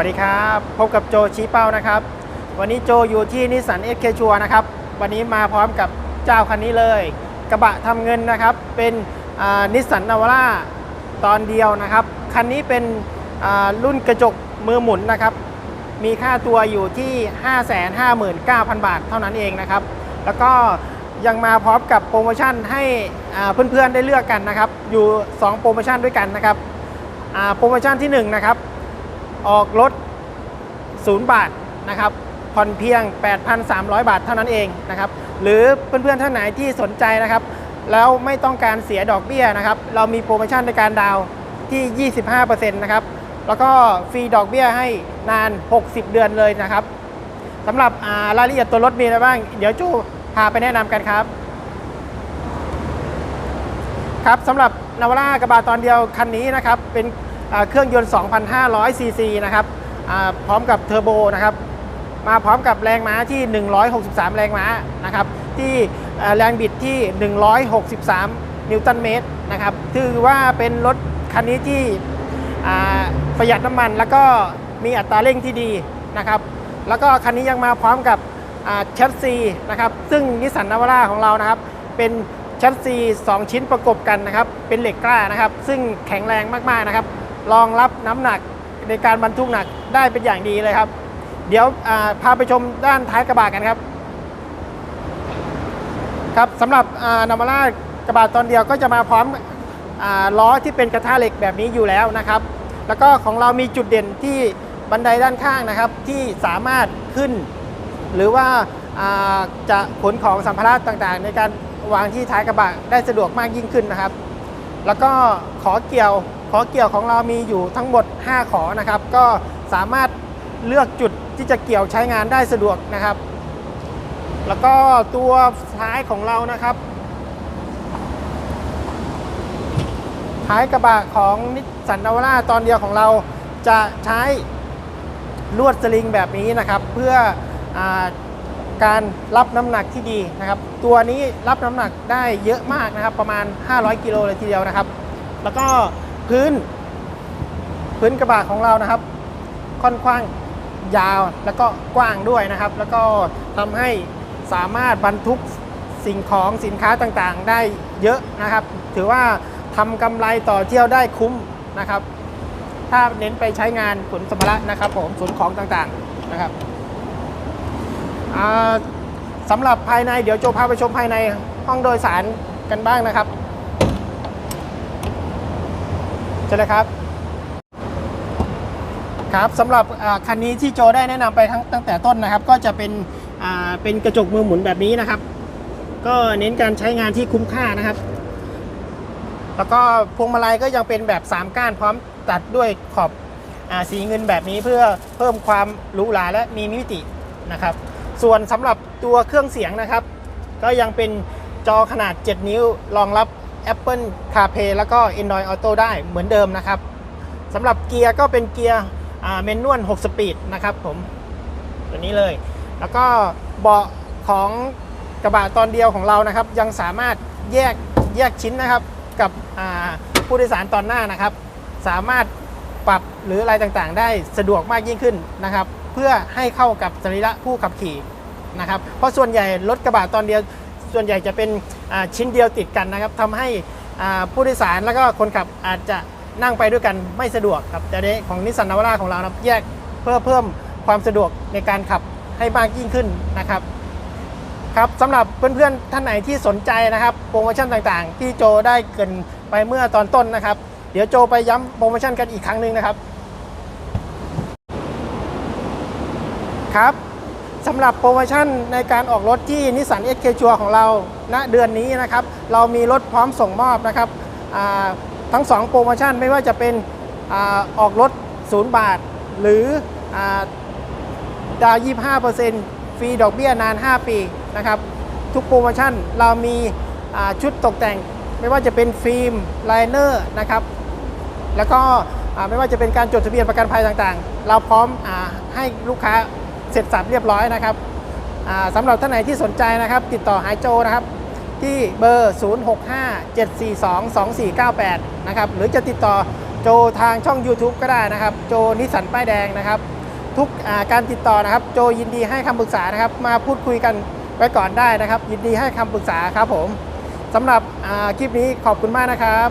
วัสดีครับ พบกับโจชี้เป้านะครับ วันนี้โจอยู่ที่นิสสันเอ k เคชัวนะครับ วันนี้มาพร้อมกับเจ้าคันนี้เลย กระบะทำเงินนะครับ เป็นนิสสันนาวาร่าตอนเดียวนะครับ คันนี้เป็นรุ่นกระจกมือหมุนนะครับ มีค่าตัวอยู่ที่ 559,000 บาทเท่านั้นเองนะครับ แล้วก็ยังมาพร้อมกับโปรโมชั่นให้เพื่อนๆได้เลือกกันนะครับ อยู่ 2 โปรโมชั่นด้วยกันนะครับโปรโมชั่นที่1นะครับ ออกรถ 0 บาทนะครับผ่อนเพียง 8,300 บาทเท่านั้นเองนะครับหรือเพื่อนๆท่านไหนที่สนใจนะครับ แล้วไม่ต้องการเสียดอกเบี้ยนะครับ เรามีโปรโมชั่นในการดาวน์ที่ 25%นะครับแล้วก็ฟรีดอกเบี้ยให้นาน 60 เดือนเลยนะครับสำหรับรายละเอียดตัวรถมีอะไรบ้าง เดี๋ยวจูพาไปแนะนำกันครับ ครับสำหรับนาวาร่ากระบะตอนเดียวคันนี้นะครับ เป็น เครื่องยนต์ 2,500 ซีซีนะครับพร้อมกับเทอร์โบนะครับมาพร้อมกับแรงม้าที่ 163 แรงม้านะครับที่แรงบิดที่ 163 นิวตันเมตรนะครับถือว่าเป็นรถคันนี้ที่ประหยัดน้ำมัน แล้วก็มีอัตราเร่งที่ดีนะครับแล้วก็คันนี้ยังมาพร้อมกับแชสซีนะครับซึ่งนิสสันนาวาร่าของเรานะครับเป็นแชสซี 2 ชิ้นประกบกันนะครับเป็นเหล็กกล้านะครับ ซึ่งแข็งแรงมากๆนะครับ รองรับน้ำหนักในการบรรทุกหนักได้เป็นอย่างดีเลยครับ เดี๋ยวพาไปชมด้านท้ายกระบะกันครับครับสำหรับนาวาร่ากระบะตอนเดียวก็จะมาพร้อมอล้อที่เป็นกระทะเหล็กแบบนี้อยู่แล้วนะครับ แล้วก็ของเรามีจุดเด่นที่บันไดด้านข้างนะครับ ที่สามารถขึ้น หรือว่าอ่าจะขนของสัมภาระต่างๆ ในการวางที่ท้ายกระบะได้สะดวกมากยิ่งขึ้นนะครับ แล้วก็ขอเกี่ยว ขอเกี่ยวของเรามีอยู่ทั้งหมด 5 ขอนะครับ ก็สามารถเลือกจุดที่จะเกี่ยวใช้งานได้สะดวกนะครับ แล้วก็ตัวท้ายของเรานะครับ ท้ายกระบะของนิสสันนาวาร่าตอนเดียวของเราจะใช้ลวดสลิงแบบนี้นะครับ เพื่ออการรับน้ำหนักที่ดีนะครับ ตัวนี้รับน้ำหนักได้เยอะมากนะครับ ประมาณ 500 กิโลเลยทีเดียวนะครับ แล้วก็ พื้น พื้นกระบะของเรานะครับ ค่อนข้างยาวแล้วก็กว้างด้วยนะครับ แล้วก็ทำให้สามารถบรรทุกสิ่งของสินค้าต่างๆ ได้เยอะนะครับ ถือว่าทำกำไรต่อเที่ยวได้คุ้มนะครับ ถ้าเน้นไปใช้งานขนสัมภาระนะครับผมขนของต่างๆนะครับสำหรับภายในเดี๋ยวโจพาไปชมภายในห้องโดยสารกันบ้างนะครับ เชิญเลยครับ ครับสำหรับคันนี้ที่โจได้แนะนำไปทั้งตั้งแต่ต้นนะครับ ก็จะเป็นเป็นกระจกมือหมุนแบบนี้นะครับ ก็เน้นการใช้งานที่คุ้มค่านะครับ แล้วก็พวงมาลัยก็ยังเป็นแบบ 3 ก้านพร้อมตัดด้วยขอบอสีเงินแบบนี้เพื่อเพิ่มความหรูหราและมีมิตินะครับ ส่วนสำหรับตัวเครื่องเสียงนะครับ ก็ยังเป็นจอขนาด 7 นิ้วรองรับ Apple CarPlay แล้วก็ Android Auto ได้เหมือนเดิมนะครับสำหรับเกียร์ก็เป็นเกียร์เมนนวล6สปีดนะครับผมตัวนี้เลย แล้วก็เบาะของกระบะตอนเดียวของเรานะครับ ยังสามารถแยกแยกชิ้นนะครับกับผู้โดยสารตอนหน้านะครับ สามารถปรับหรืออะไรต่างๆ ได้สะดวกมากยิ่งขึ้นนะครับ เพื่อให้เข้ากับสรีระผู้ขับขี่นะครับ เพราะส่วนใหญ่รถกระบะตอนเดียว ส่วนใหญ่จะเป็นชิ้นเดียวติดกันนะครับทำให้ผู้โดยสารแล้วก็คนขับอาจจะนั่งไปด้วยกันไม่สะดวกครับแต่ในของนิสสันนาวาร่าของเรานะครับแยกเพื่อเพิ่มความสะดวกในการขับให้มากยิ่งขึ้นนะครับครับสำหรับเพื่อนๆ ท่านไหนที่สนใจนะครับโปรโมชั่นต่างๆ ที่โจได้เกินไปเมื่อตอนต้นนะครับ เดี๋ยวโจไปย้ำโปรโมชั่นกันอีกครั้งหนึ่งนะครับครับ สำหรับโปรโมชั่นในการออกรถที่นิสสันเอ็กเคชัวของเราณเดือนนี้นะครับ เรามีรถพร้อมส่งมอบนะครับทั้ง 2 โปรโมชั่นไม่ว่าจะเป็นอออกรถ 0 บาท หรืออาดาว 25%ฟรีดอกเบี้ยนาน 5 ปีนะครับ ทุกโปรโมชั่นเรามีชุดตกแต่ง ไม่ว่าจะเป็นฟิล์มไลเนอร์นะครับ แล้วก็ไม่ว่าจะเป็นการจดทะเบียนประกันภัยต่างๆ เราพร้อมอให้ลูกค้า เสร็จสับเรียบร้อยนะครับสำหรับท่านไหนที่สนใจนะครับ ติดต่อหายโจนะครับ ที่เบอร์ 0657422498 นะครับหรือจะติดต่อโจทางช่อง YouTube ก็ได้นะครับ โจนิสันป้ายแดงนะครับ ทุกาการติดต่อนะครับ โจยินดีให้คำปรึกษานะครับ มาพูดคุยกันไว้ก่อนได้นะครับ ยินดีให้คำปรึกษาครับผมสำหรับคลิปนี้ขอบคุณมากนะครับ